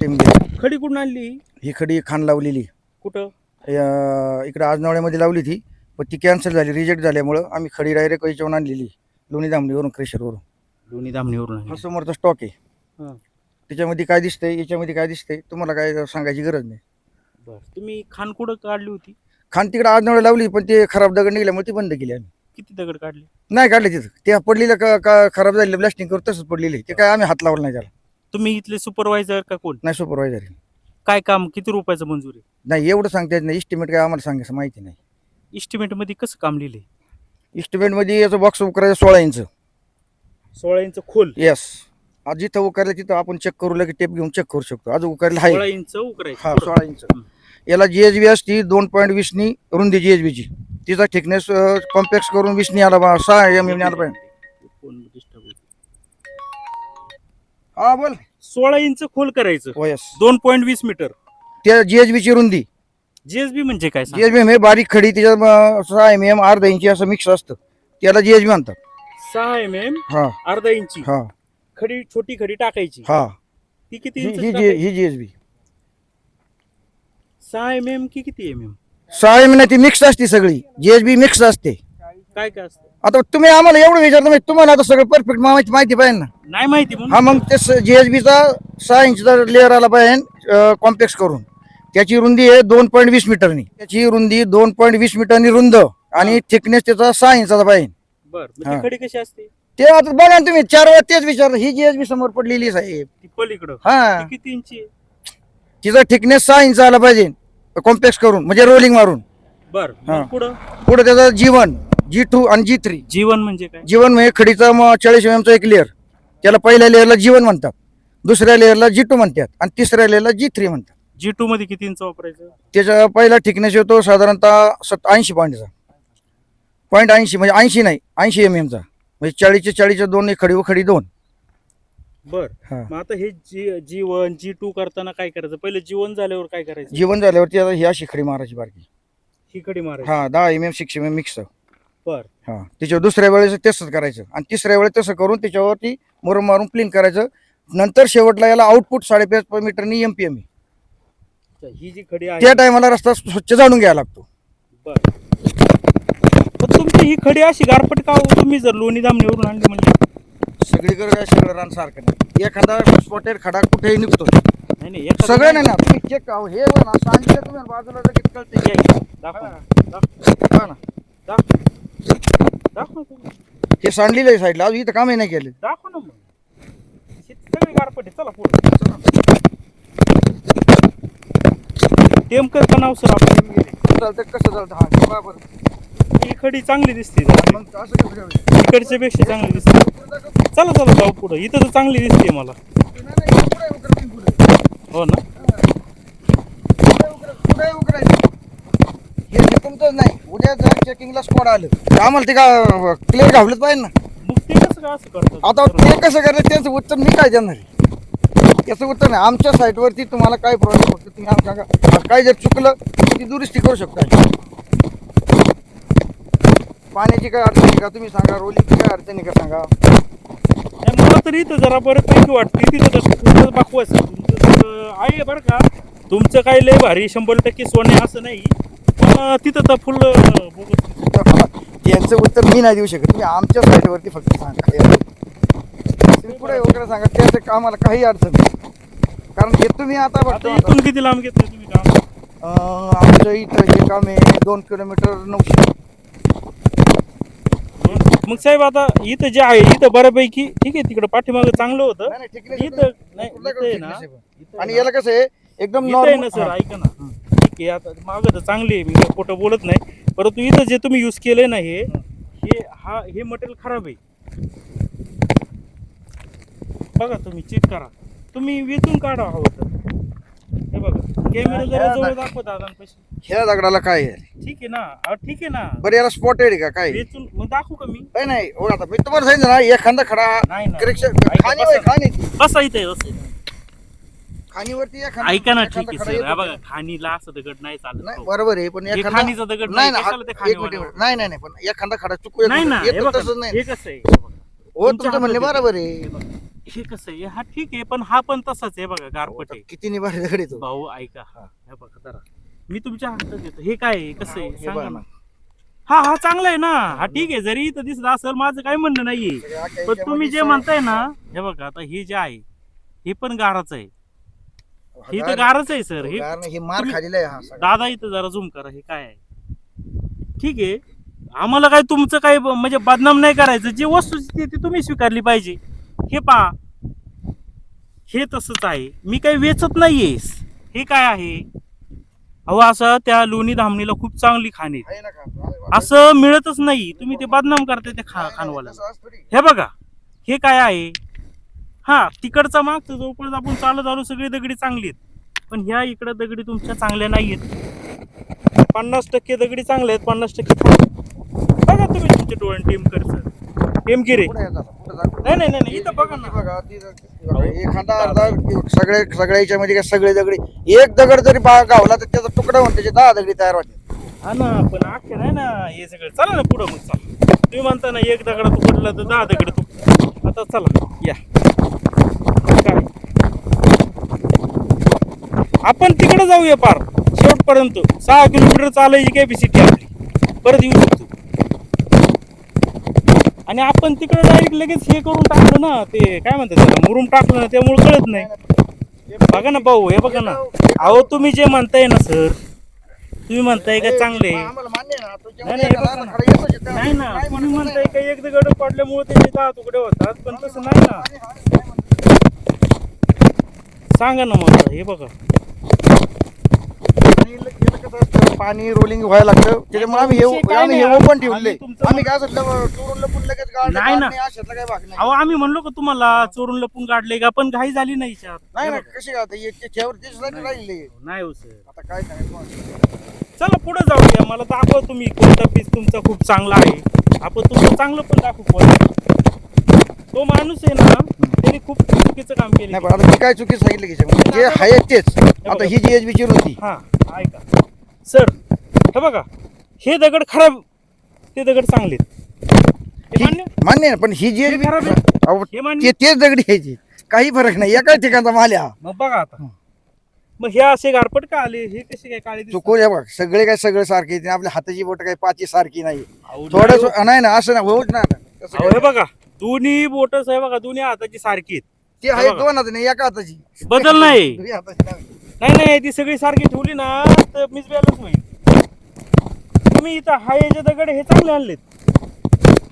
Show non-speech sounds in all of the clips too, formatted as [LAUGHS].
टेमगे खडी कुठून आणली? ही खडी खाण लावलेली. कुठं? या- इकडं आजनावळ्यामध्ये लावली ती पण ती कॅन्सल झाली रिजेक्ट झाल्यामुळं आम्ही खडी डायरेक्ट याच्यावरून आणलेली लोणी दामणीवरून क्रेशरवरून दोन्ही दामणीवरून आणली. हा समोरचा स्टॉक आहे. हां. त्याच्यामध्ये काय दिसतंय याच्यामध्ये काय दिसतंय तुम्हाला काय सांगायची गरज नाही. बर तुम्ही खान कुठं काढली होती? खाण तिकडं आजनावळ्या लावली पण ते खराब दगड निघाल्यामुळे ती बंद केली आम्ही. किती दगड काढले? नाही काढले तिथं. ते पडलेलं का का खराब झालेलं ब्लास्टिंग करून तसंच पडलेलं. ते काय आम्ही हात लावला नाही त्याला. तुम्ही इथले सुपरवायझर का कोण? नाही सुपरवायझर काय काम किती रुपयाचं मंजूर आहे? नाही एवढं सांगता येत नाही. इस्टिमेट काय आम्हाला सांगायचं माहिती नाही. इस्टिमेटमध्ये कसं काम लिहिले इस्टिमेटमध्ये याचं बॉक्स करायचं सोळा इंच सोळा इंच खोल? येस आज जिथं उकारलं तिथं आपण चेक करू लगे टेप घेऊन चेक करू शकतो. आज उकारलं सोळा आहे इंच उकरायचं. हा. सोळा इंच हं. याला जीएचबी असती दोन पॉईंट वीसनी रुंदी जीएचबीची तिचा थिकनेस कॉम्पॅक्स करून वीसनी आला बा सहा एम एम आला पाहिजे. फोन. हा बोल. सोळा इंच खोल करायचं. हो दोन पॉईंट वीस मीटर. त्या जीएचबीची रुंदी जीएसबी म्हणजे काय सांग? जीएचबी हे बारीक खडी त्याच्यात अं, सहा एम एम अर्धा इंची असं मिक्स असतं. त्याला जीएचबी म्हणतात. सहा एम एम हा. अर्धा इंची. हा. खडी छोटी खडी टाकायची. हा. ती किती ही इंच ही जी- ही जीएचबी सहा एम एम की किती एम एम सहा एम ती मिक्स असते सगळी. जीएचबी मिक्स असते. काय काय असतं? आता तुम्ही आम्हाला एवढं विचारता म्हणजे तुम्हाला आता सगळं परफेक्ट माहिती माहिती पाहिजे ना. नाही माहिती म्हणून हा मग ते जीएचबीचा सहा इंचचा लेअर आला पाहिजे कॉम्प्लेक्स करून. त्याची रुंदी आहे दोन पॉईंट वीस मीटरनी. त्याची रुंदी दोन पॉईंट वीस मीटरनी रुंद आणि थिकनेस त्याचा सहा इंचाचा पाहिजे. बर मग हा. ती खडी कशी असते? ते आता बघा ना तुम्ही चार वेळा तेच विचार ही जीएचबी समोर पडलेली साहेब. पलीकडं. हा. ती किती इंची आहे? तिचा थिकनेस सहा इंच आला पाहिजे कॉम्प्लेक्स करून म्हणजे रोलिंग मारून. बर हा. मग पुढं? पुढे त्याचा जीवन जी टू आणि जी थ्री जीवन म्हणजे काय? जीवन म्हणजे खडीचा मग चाळीस एम चा एक लेअर त्याला पहिल्या लेअरला जीवन म्हणतात. दुसऱ्या लेअरला जी टू म्हणतात. आणि तिसऱ्या लेअरला जी थ्री म्हणतात. जी टू मध्ये किती इंच वापरायचं? त्याचा पहिला थिकनेस येतो साधारणतः सत ऐंशी पॉईंटचा पॉईंट ऐंशी म्हणजे ऐंशी नाही ऐंशी एम एमचा म्हणजे चाळीसचे चाळीसच्या दोन एक खडी व खडी दोन. बर. हा. मग आता हे जी जीवन जी टू करताना काय करायचं? पहिले जीवन झाल्यावर काय करायचं? जीवन झाल्यावरती आता ही अशी खडी मारायची बारकी. ही खडी मारायची. हा दहा M M six M M mix बर. हा. त्याच्यावर दुसऱ्या वेळेस तसंच करायचं. आणि तिसऱ्या वेळेस तसं करून त्याच्यावरती मुरम मारून क्लीन करायचं. नंतर शेवटला याला आउटपुट साडेपाच मीटरनी एम पी एम ही जी खडी त्या आहे टायमाला रस्ता स्वच्छ जाणून घ्यावा लागतो. बर. पण तुमची ही खडी अशी गारपट का हो? तुम्ही जर लोणी दामणीवरून आणली म्हणजे? सगळीकडे काय सगळं रान सारखं नाही. एखादा स्पॉटेड खडा कुठेही निघतो. नाही नाही एखादं सगळं नाही. ना. तुम्ही check करा. हे बघा ना सांगितलं तुम्ही बाजूला लगेच कळते. दाखवा. दाखवा. हा ना. हे सांडलेलं आहे साईडला अजून इथं कामही नाही केलं दाखवा ना मग सगळी गारपट आहे चला पुढे टेमकर सर आपण चालतं कसं चालतं हा हे बरं. ही खडी चांगली दिसते जरा. मग असं कसं करायचं? इकडच्या पेक्षा चांगली दिसते चला चला जाऊ पुढे इथं तर चांगली दिसते मला नाही, नाही, पुढे उकरा, तुम्ही पुढे. हो ना पुढे उकरा, पुढे उकरायचं. हे तुमचंच नाही चेकिंगला स्पॉट आलं. तर आम्हाला ते का क्लिअर घावलंच पाहिजे ना. मग ते कसं काय असं करतात? आता ते कसं करायचं त्याचं उत्तर मी काय देणार आहे? त्याचं उत्तर नाही. आमच्या साईटवरती तुम्हाला काय प्रॉब्लेम फक्त तुम्ही आम्हाला सांगा. काय जर चुकलं तर ती दुरुस्ती करू शकता. पाण्याची काय अडचण आहे का? तुम्ही सांगा. रोलीची काय अडचण आहे का सांगा? नाही, मला तरी इथं जरा बऱ्यापैकी वाटते. तिथं खूपच बाकवास आहे. तुमचं तर आहे बरं का. तुमचं काय लय भारी शंभर टक्के सोने असं नाही. तिथं तर फुल बोगस. त्यांचं उत्तर मी नाही देऊ शकत. तुम्ही आमच्या साईटवरती फक्त सांगा. तुम्ही पुढे वगैरे सांगा. त्याचं आम्हाला काही अडचण नाही. कारण हे तुम्ही आता आता बघतो इथून किती लांब घेतलं तुम्ही काम? अं, आमचं इथं हे काम आहे दोन किलोमीटर नऊशे. मग साहेब आता इथं जे आहे इथं बऱ्यापैकी ठीक आहे तिकडं पाठीमागं चांगलं होतं. नाही, नाही, thickness इथं नाही इथं आहे ना. इथं आणि. याला कसं आहे एकदम आहे ना नॉर्मल सर ऐका ना. आहे आता मागं तर चांगली आहे मी खोटं बोलत नाही. परंतु इथं जे तुम्ही यूज केलंय ना हे हे हा हे मटेरियल खराब आहे. बघा तुम्ही चेक करा. तुम्ही वेचून काढा हवं तर. हे बघा कॅमेरा जरा जवळ दाखवा दादांपाशी. ह्या दगडाला काय आहे? ठीक आहे ना? अहो, ठीक आहे ना? बरं याला स्पॉटेड आहे का? काय? वेचून मग दाखवू का मी? नाही नाही हो आता मी तुम्हाला सांगितलं ना एखादा खडा नाही ना. करेक्शन ऐका, खाणी होय. खाणी. बसा इथे बसा इथे. खाणीवरती एखादा ऐका ना एखादा ठीक आहे खडा सर येतो हा? बघा खाणीला असं दगड नाही चालत नाही हो. बरोबर आहे पण हे एखादा खाणीचा दगड नाही नाही, ना कशाला ते हा- खाणी एक मिनिट एक वाढवलं? मिनिट. नाही नाही नाही पण एखादा खडा चुकू नाही ना हे येतो बघा तसंच नाही हे कसं आहे हे बघा. हो तुमच्या तुमचं म्हणणे हातात बरोबर आहे. हे बघा. हे कसं आहे हा ठीक आहे पण हा पण तसाच आहे बघा गारपट आहे किती निभार दगड येतो भाऊ ऐका हा. हे बघा जरा मी तुमच्या हातात देतो हे काय आहे कसं आहे हे सांगा बघा ना ना. हा हा चांगला आहे ना हा ठीक आहे जरी इथं दिसत असेल माझं काही म्हणणं नाहीये सगळ्या पण तुम्ही जे म्हणताय ना हे बघा आता हे जे आहे हे पण गाराच आहे हा, तर गार- गारच आहे सर. हे गार नाही, हे मार तुम्ही- खालेला आहे हा सगळा. दादा इथं जरा झूम करा हे काय आहे? ठीक आहे. आम्हाला काय तुमचं काही ब- म्हणजे बदनाम नाही करायचं. जी वस्तू ती तुम्ही स्वीकारली पाहिजे. हे पहा. हे तसंच आहे. मी काही वेचत नाहीये. हे काय आहे? अहो असं त्या लोणी धामणीला खूप चांगली खाणे आहे. ना का? असं मिळतच नाही. तुम्ही ते बदनाम करताय ते खा नाही, नाही, खानवाला तसं असतं रे. हे बघा. हे काय आहे? हा तिकडचा मागचं जवळपास आपण चालत आलो सगळी दगडी चांगली आहेत. पण ह्या इकडं दगडी तुमच्या चांगल्या नाही आहेत. पन्नास टक्के दगडी चांगल्या आहेत पन्नास टक्के. बघा तुम्ही सर टेमगिरे पुढे जा, पुढे जा. नाही नाही नाही इथं बघा ना. बघा, एखादा अर्धा सगळे सगळ्या याच्यामध्ये काय सगळे दगडी. एक दगड जरी गावला तर त्याचा तुकडा होऊन त्याचे दहा दगडी तयार होते हा ना पण अख्खे नाही ना हे सगळं. चला ना पुढं मग चला. तुम्ही म्हणता ना एक दगड तुकडला तर दहा दगड तुकड आता चला. या. काय? आपण तिकडे जाऊया पार. शेवटपर्यंत. सहा किलोमीटर चालायची कॅपॅसिटी आपली. परत येऊ शकतो. आणि आपण तिकडे डायरेक्ट लगेच हे करून टाकलं ना ते काय म्हणतात त्याला मुरुम टाकलं ना त्यामुळे कळत नाही. बघा ना भाऊ हे बघा ना. अहो तुम्ही जे म्हणताय ना सर तुम्ही म्हणताय का चांगले तो नाही, ना. तुम्ही म्हणत म्हणताय. का एक दगड पडल्यामुळे त्याचे दहा तुकडे होतात पण तसं नाही ना? सांगा ना मला हे बघा कसं असतं, पाणी रोलिंग व्हायला लागतं. त्याच्यामुळे आम्ही हे काय आम्ही हे नाही, ओपन आम्ही ठेवले. तुमचं- आम्ही काय असं लव- चोरून लपून लगेच गाडलं नाही का ना. नाही, अशातला काही भाग नाही. अहो आम्ही म्हणलो का तुम्हाला चोरून लपून काढले का? पण घाई झाली नाही याच्यात. नाही ना. कशी का आता ठेवर राहिले नाही हो सर. आता काय सांगायचं चला पुढे जाऊया. मला दाखवा तुम्ही कोणता पीस तुमचा खूप चांगला आहे. आपण तुमचं चांगलं पण दाखवू. तो माणूस आहे ना त्याने खूप चुकीचं काम नाही केलं पण आता मी काय चुकी सांगितलं की याच्यामध्ये? जे आहे तेच. आता ही जी एच ची होती. हा ऐका. सर हे बघा. हे दगड खराब ते दगड चांगले हे मान्य? मान्य आहे, पण ही जी हे खराब आहे. हे मान्य? तेच दगडी घ्यायची. काही फरक नाही. एकाच ठिकाणचा माल आहे हा. मग बघा आता. मग हे असे गारपट का आले? हे कसे काय काळे दिसतात? चुकून बघ सगळे काय सगळं सारखे आहेत. आपल्या हाताची बोट काही पाची सारखी नाही. अहो, थोडं नाही नाही ना असं ना होऊच ना तसं अहो, हे बघा. दोन्ही बोटस आहे बघा दोन्ही हाताची सारखी आहेत ते आहे बघा. दोन हात नाही एका हाताची बदल नाही [LAUGHS] दुई हाताची नाही. नाही नाही ती सगळी सारखी ठेवली ना तर मिसबॅलन्स होईल तुम्ही इथं हा याचे दगड हे चांगले आणलेत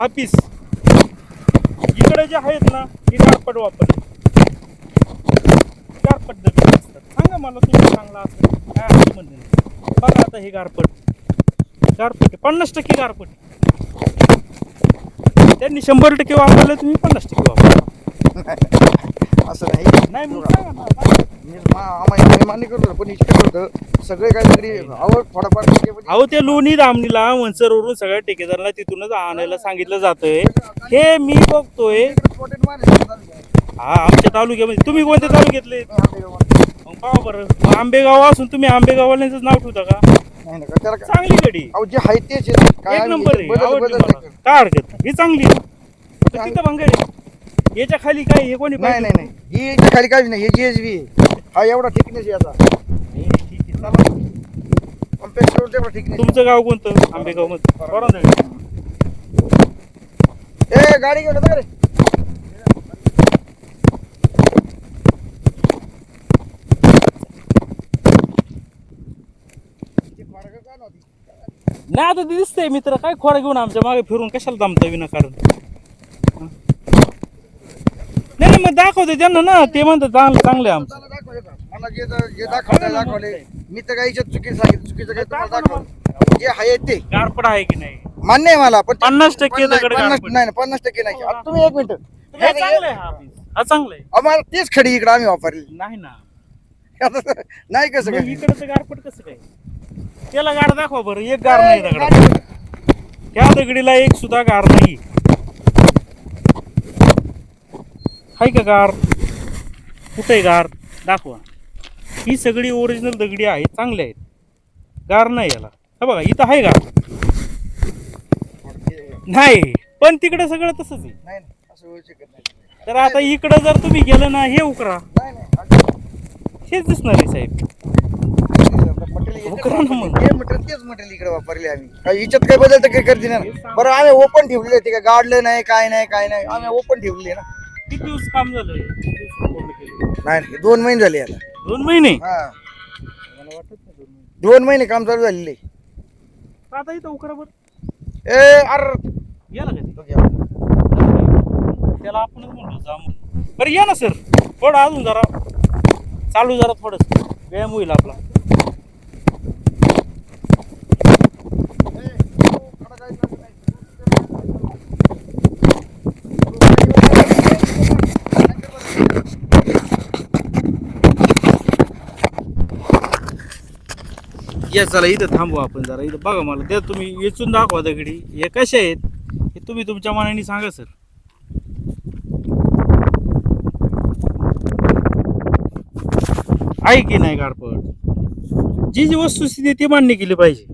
हा पीस इकडे जे आहेत ना हे गारपट वापरले गारपट दगड असतात सांगा मला तुम्ही चांगला असेल काय असं म्हणणं नाही. बघा आता हे गारपट गारपट आहे. पन्नास टक्के गारपट आहे. त्यांनी शंभर टक्के वापरलं तुम्ही पन्नास टक्के वापरलं. [LAUGHS] असं नाही. नाही मग सांगा ना, सांगा. मी मा- आम्हाला मी मान्य करतो पण इतकं होतं. सगळे काय दगडी आवड थोडाफार टक्केमध्ये- अहो ते लोणी दामणीला वंचरवरून सगळ्या ठेकेदारांना तिथूनच आणायला सांगितलं जातंय. हे मी बघतोय. इकडे spotted माल आहे, चालू आहे. हा आमच्या तालुक्यामध्ये. तुम्ही कोणत्या तालुक्यातले? आंबेगाव. बरं आंबेगाव असून तुम्ही आंबेगाववाल्यांच नाव ठेवता का नाही ना, त्याला काय- चांगली गडी अहो जे आहे तेच आहे. काय एक नंबर आहे बदल- आवडली बदल मला. नाही करत. काय हरकत नाही. ही चांगली आहे. पण तिथं भंगार आहे याच्या खाली काय हे कोणी नाही पाहिजे? नाही नाही ही याच्या खाली काहीच नाही हे जीएसबी हा एवढा थिकनेस याचा हे ठीक आहे, चला. थिकनेस तुमचं गाव कोणतं आंबेगावमध्ये. ए गाडी घेऊन येतो का रे नाही आता ते दिसतंय मित्र. काय खोडा घेऊन आमच्या मागे फिरून कशाला दमता विनाकारण हं? नाही नाही मग दाखवते त्यांना ना. ते म्हणतात चांगलं चांगलं आहे आमचं. मला हे जे जे दाखवले मी तर काही याच्यात चुकी सांगितलं चुकीचं काही तुम्हाला दाखवलं जे आहे ते. गारपड आहे की नाही? मान्य आहे मला पण पन्नास टक्के पन्नास- दगड पन्नास गारपट. नाही नाही, पन्नास टक्के नाही. आता तुम्ही एक मिनिट. हे चांगलं आहे हा piece. हा चांगलं आहे. आम्हाला तेच खडी इकडे आम्ही वापरली. नाही ना. [LAUGHS] आता नाही कसं मग काय? इकडचं गारपट कसं काय? त्याला गार दाखवा बरं एक गार नाही दगड त्या दगडीला एक सुद्धा गार नाही. हाय का गार? कुठे गार? दाखवा. ही सगळी ओरिजिनल दगडी आहेत चांगल्या आहेत. गार नाही याला. हा बघा इथं आहे गार. नाही पण तिकडे सगळं तसंच आहे. तर आता इकडं जर तुम्ही गेलं ना हे उकरा. हेच दिसणार आहे साहेब. मटेरियल हो, मग. हे मटेरियल तेच मटेरियल इकडे वापरले आम्ही. काही याच्यात काही बदल तर काही करते ना बरं आम्ही ओपन ठेवलेले ते काय गाडलं नाही काय नाही काय नाही. आम्ही ओपन ठेवलेले ना. किती दिवस काम केलं? नाही नाही, दोन महिने झाले याला दोन महिने? हा. दोन महिने दोन महिने काम चालू झालेले. आता इथं उकरा बरं. ए अरे. या ना कधी तो? घ्या. त्याला आपणच म्हणलो जा म्हणून. बरं या ना सर. थोडं अजून जरा. चालू जरा थोडं व्यायाम होईल आपला. या चला इथं थांबू आपण जरा. इथं बघा मला त्या तुम्ही वेचून दाखवा दगडी. हे कशा आहेत? हे तुम्ही तुमच्या मनाने सांगा सर. आहे की नाही गाडपड जी जी वस्तुस्थिती ती मान्य केली पाहिजे.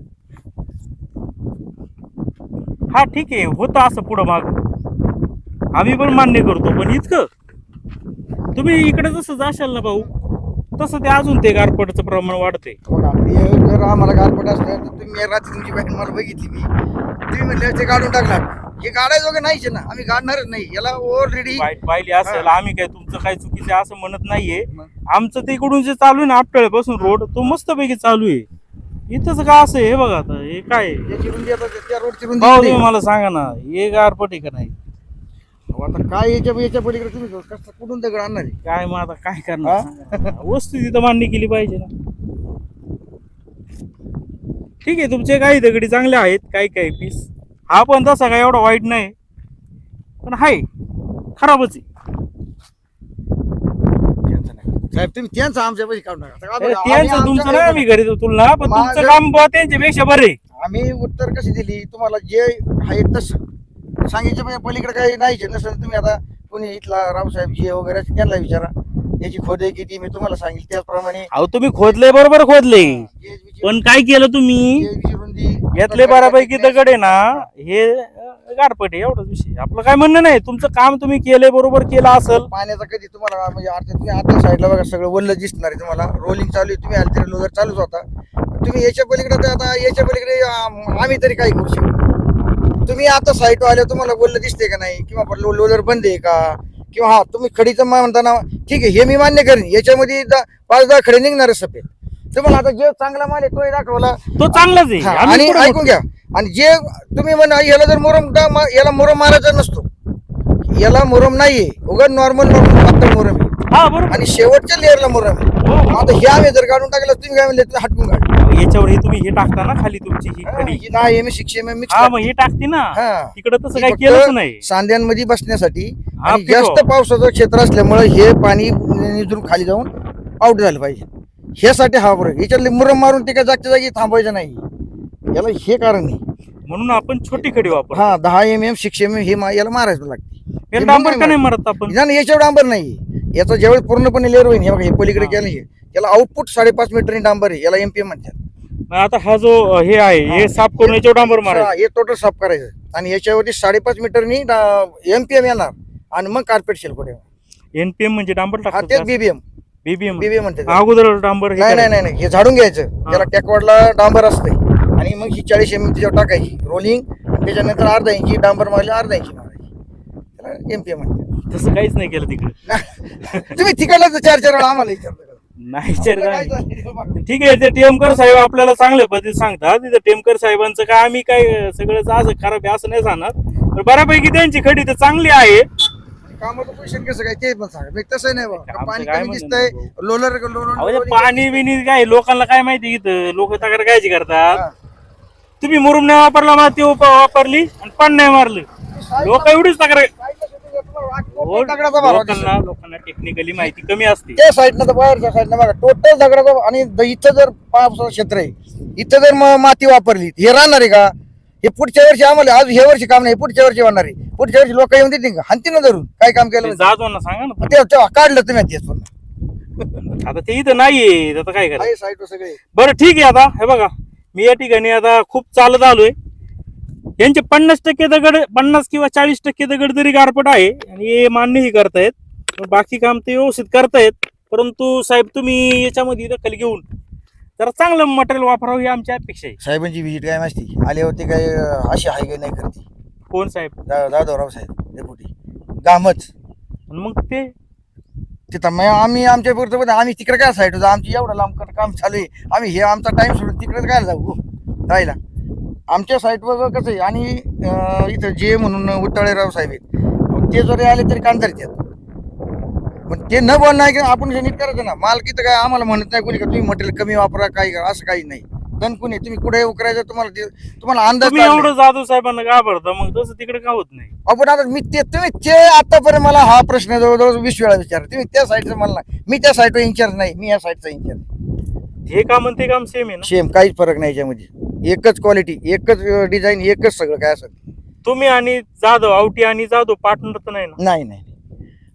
हा ठीक आहे. होतं असं पुढं माग. आम्ही पण मान्य करतो पण इतकं? तुम्ही इकडे जसं जाशाल ना भाऊ तसं ते अजून ते गारपटचं प्रमाण वाढते बघा, ते जर आम्हाला गारपट असतं तर तुम्ही रात्री तुमची बहीण मला बघितली मी. तुम्ही म्हणले ते काढून टाकला हे काढायचं वगैरे नाहीच आहे ना आम्ही काढणारच नाही. याला ऑलरेडी वाईट पाहिली असेल आम्ही काय तुमचं काही चुकीचं आहे असं म्हणत नाहीये. आमचं ते इकडून जे चालू आहे ना आपटळ्यापासून रोड तो मस्तपैकी चालू आहे. इथंच का असं हे बघा आता हे काय आहे? याची रुंदी आता त्या रोडची भाऊ तुम्ही? मला सांगा ना हे गारपट आहे का नाही? अहो, आता काय याच्या याच्या पलीकडे तुम्ही कसं कुठून दगड आणणार आहे? काय मग आता काय करणार? सांगा ना. वस्तू तिथं मान्य केली पाहिजे ना. ठीक आहे तुमचे काही दगडी चांगले आहेत काही काही पीस हा पण तसा काय एवढा वाईट नाही. पण हाय खराबच आहे. त्यांचं नाही. साहेब तुम्ही त्यांचं आमच्या पैसे काढू नका. आता अरे, आम्ही- त्यांचं तुमचं आमच्या- नाही आम्ही घरी तुलना पण तुमचं काम बुवा त्यांच्यापेक्षा बरे आम्ही उत्तर कशी दिली? तुम्हाला जे आहे तसं. सांगायच्या पै- पलीकडे काही नाहीच. नसेल तुम्ही आता कोणी इथला रावसाहेब जे वगैरे त्यांना विचारा. याची खोद किती मी तुम्हाला सांगेल. त्याचप्रमाणे अहो तुम्ही खोदले बरोबर खोदले. पण काय केलं तुम्ही? यातले बऱ्यापैकी दगड आहे ना हे गारपट आहे एवढाच विषय. आपलं काय म्हणणं नाही. तुमचं काम तुम्ही केलंय बरोबर केलं असेल. पाण्याचा कधी तुम्हाला म्हणजे अर्थ तुम्ही आतल्या साईडला बघा सगळं वल्ल दिसणार आहे तुम्हाला. रोलिंग चालू आहे. तुम्ही आले तरी चालूच होता. तुम्ही याच्या पलीकडे आता याच्या पलीकडे आम- आम्ही तरी काही करू शकतो तुम्ही आता साईट आले तुम्हाला वल्ल दिसते का नाही? किंवा लो- लोदर बंद आहे का? किंवा हा तुम्ही खडीचं मा- म्हणताना ठीक आहे हे मी मान्य करेन. याच्यामध्ये पाच दहा खडे निघणार सफेद. तुम्हाला आता जे चांगला माल आहे तोही दाखवला. तो चांगलाच आहे. आणि ऐकून घ्या. आणि जे तुम्ही म्हणा याला जर मुरम याला मुरम मारायचा नसतो. याला मुरम नाहीये. उगा नॉर्मल नॉर्मल पातळ मुरम हा बरोबर. आणि शेवटच्या लेअरला मुरम हो, हो. आता हे आम्ही जर काढून टाकलं तुम्ही काय म्हणले तुम्ही हटकून काढ. याच्यावर हे तुम्ही हे टाकता ना खाली तुमची ही ही दहा एम शिक्षे हा मग हे टाकते ना. हा. तिकडं तसं ही काही फक्त केलंच नाही. सांध्यांमध्ये बसण्यासाठी हा, आणि पिको. जास्त पावसाचं क्षेत्र असल्यामुळे हे पाणी निजून खाली जाऊन आउट झालं पाहिजे. ह्यासाठी हा बरं याच्यातले मुरम मारून ते काय जागच्या जागी थांबायचं नाही. याला हे कारण आहे. म्हणून आपण छोटी खडी वापर हा दहा M M six M M हे मा- याला मारायचं लागते. हे डांबर का नाही नाही मारत आपण? नाही याच्यावर डांबर नाही. याचा ज्यावेळेस पूर्णपणे लेअर होईल हे बघा हे पलीकडे केलं हे. त्याला आउटपुट साडेपाच मीटर डांबर आहे याला एमपीएम म्हणतात. आता हा जो हे आहे हे. साफ करून याच्यावर डांबर हा, मारायचं. हे टोटल साफ करायचं. आणि याच्यावरती साडेपाच मीटरनी एमपीएम येणार. आणि मग कार्पेट शेलकोट एनपीएम म्हणजे डांबर हा तेच बीबीएम बीबीएम बीबीएम म्हणते त्याला. अगोदर डांबर नाही नाही. नाही नाही हे झाडून घ्यायचं. त्याला टॅकवाडला डांबर असते आणि मग ही चाळीस एम त्याच्यावर टाकायची रोलिंग त्याच्यानंतर अर्धा इंची डांबर मारली अर्धा इंची त्याला म्हणते तसं काहीच नाही केलं तिकडे. [LAUGHS] तुम्ही तिकडला तर चार चार वेळा आम्हाला? नाही काय. ठीक आहे ते टेमकर साहेब आपल्याला चांगल्या पद्धतीने सांगतात. तिथं टेमकर साहेबांचं काय आम्ही काय सगळंच असं खराब आहे असं नाही सांगणार. तर बऱ्यापैकी त्यांची खडी तर चांगली आहे. कामाचं पोषण कसं काय ते पण सांगा. मी तसं नाही बाबा पाणी काय कमी म्हणणं दिसतंय नाही लोलर अहो, लोलर. ते पाणी बिनी काय लोकांना काय माहिती इथं? लोक तक्रार कायची करतात. तुम्ही मुरुम नाही वापरला माती उप- वापरली आणि पाणी नाही मारलं. लोक एवढीच तक्रार. लोकांना लोकांना टेक्निकली माहिती कमी असते. त्या साईडनं तर बाहेरच्या साईडनं बघा. टोटल दगडाचा आणि द- इथं जर पावसाचं क्षेत्र आहे इथं जर म- माती वापरली हे राहणार आहे का? हे पुढच्या वर्षी आम्हाला आज हे वर्षी काम नाही पुढच्या वर्षी होणार आहे. पुढच्या वर्षी लोक येऊन देतील का? हाणतील ना धरून. काय काम केलं म्हणजे. जाजवांना सांगा ना. ते तेव्हा काढलं तुम्ही तेच पुन्हा तुम्ही. आता ते इथं नाहीये. आता काय आहे साईड सगळे. बरं ठीक आहे आता. हे बघा. मी या ठिकाणी आता खूप चालत आलोय. यांचे पन्नास टक्के दगड पन्नास किंवा चाळीस टक्के दगड जरी गारपट आहे आणि हे मान्यही करतायत बाकी काम ते व्यवस्थित करतायत परंतु साहेब तुम्ही याच्यामध्ये दखल घेऊन जरा चांगलं मटेरियल वापरावं ही आमची अपेक्षा आहे. साहेबांची विजिट काय माहिती आले होते काय अशी आहे काय नाही करते? कोण साहेब? जा- जाधवराव साहेब डेपुटी गामच. मग ते? तिथं मग आम्ही आमच्या पुरतं आम्ही तिकडे काय साईड होतो आमची एवढं लांब काम चालू आहे. आम्ही हे आमचा टाइम सोडून तिकडे काय जाऊ? हो, राहायला. आमच्या साईटवर कसं आहे आणि इथं जे म्हणून उत्ताळेराव साहेब आहेत ते जरी आले तरी कांतर येतात पण ते न बोलणं आहे की आपण जे नीट करायचं ना माल किती काय आम्हाला म्हणत नाही कोणी का तुम्ही मटेरियल कमी वापरा काही करा असं काही नाही. दन कोणी तुम्ही कुठे उकरायचं तुम्हाला ते- तुम्हाला अंदाज तुम्ही. एवढं जाधव साहेबांना घाबरता मग तसं तिकडे का होत नाही? आपण आता मी ते तुम्ही ते आतापर्यंत मला हा प्रश्न जवळजवळ वीस वेळा विचार तुम्ही त्या साईडचं मला नाही मी त्या साईडवर इन्चार्ज नाही मी या साईडचा इन्चार्ज हे काम आणि ते काम सेम आहे ना? सेम काहीच फरक नाही याच्यामध्ये. एकच क्वालिटी एकच डिझाईन एकच सगळं काय असेल तुम्ही आणि जाधव आवटी आणि जाधव पार्टनर तर नाही ना? नाही नाही.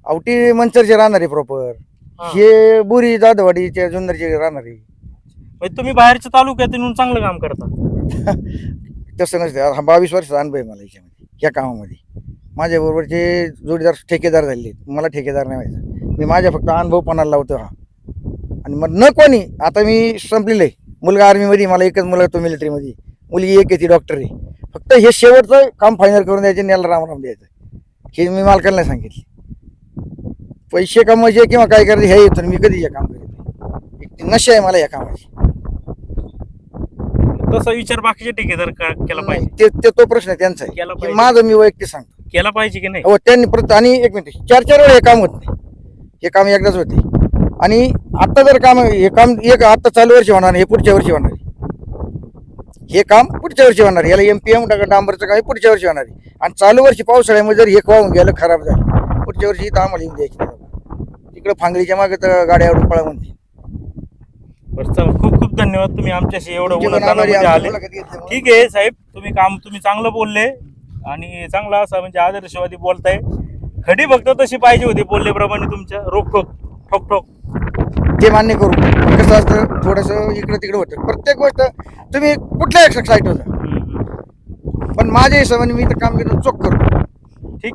आवटी मंचरचे राहणार आहे प्रॉपर हा. हे बुरी जाधवाडीच्या जुन्नरचे राहणार आहे. म्हणजे तुम्ही बाहेरच्या तालुक्यात येऊन चांगलं काम करता. [LAUGHS] तसं नसतं. हा बावीस वर्षाचा अनुभव आहे मला याच्यामध्ये या कामामध्ये. माझ्या बरोबरचे जोडीदार ठेकेदार आहेत. मला ठेकेदार नाही व्हायचं. मी माझ्या फक्त अनुभवपणाला लावतो हा. आणि मग न कोणी आता मी संपलेलं आहे. मुलगा आर्मीमध्ये मला एकच मुलगा तो मिलिटरीमध्ये. मुलगी एक आहे ती डॉक्टर आहे. फक्त हे शेवटचं काम फायनल करून द्यायचे याला रामराम द्यायचं. हे मी मालकाला नाही सांगितले. पैसे कमवायचे किंवा काय करायचे हे येतो मी कधी हे काम करीत नशा आहे मला या कामाची. तसा विचार बाकीचे ठेकेदार का केला पाहिजे. ते ते तो प्रश्न आहे त्यांचा केला आहे पाहिजे. माझं मी वैयक्तिक सांगतो. केला पाहिजे की नाही? हो त्यांनी परत आणि एक मिनिट चार चार वेळा हे काम होत नाही. हे काम एकदाच होते. आणि आता जर काम हे काम एक आता चालू वर्षी होणार हे पुढच्या वर्षी होणार. हे काम पुढच्या वर्षी होणार. याला एम पी एम डांबरचं काम हे पुढच्या वर्षी होणार आहे. आणि चालू वर्षी पावसाळ्यामध्ये जर हे वाहून गेलं खराब झालं पुढच्या वर्षी इथं आम्हाला येऊन द्यायची तिकडे फांगलीच्या मागे तर गाड्या एवढून पळा म्हणते खूप खूप धन्यवाद तुम्ही आमच्याशी एवढं आहे, आले. ठीक आहे साहेब तुम्ही काम तुम्ही चांगलं बोलले आणि चांगला असा म्हणजे आदर्शवादी बोलताय खडी फक्त तशी पाहिजे होती बोलल्याप्रमाणे तुमच्या रोख ठोक ठोक ते मान्य करू. कसं असतं थोडंसं इकडं तिकडं होतं. प्रत्येक गोष्ट तुम्ही कुठल्या साईट होता. पण माझ्या हिशोबाने मी तर काम केलं चोख करतो. ठीक.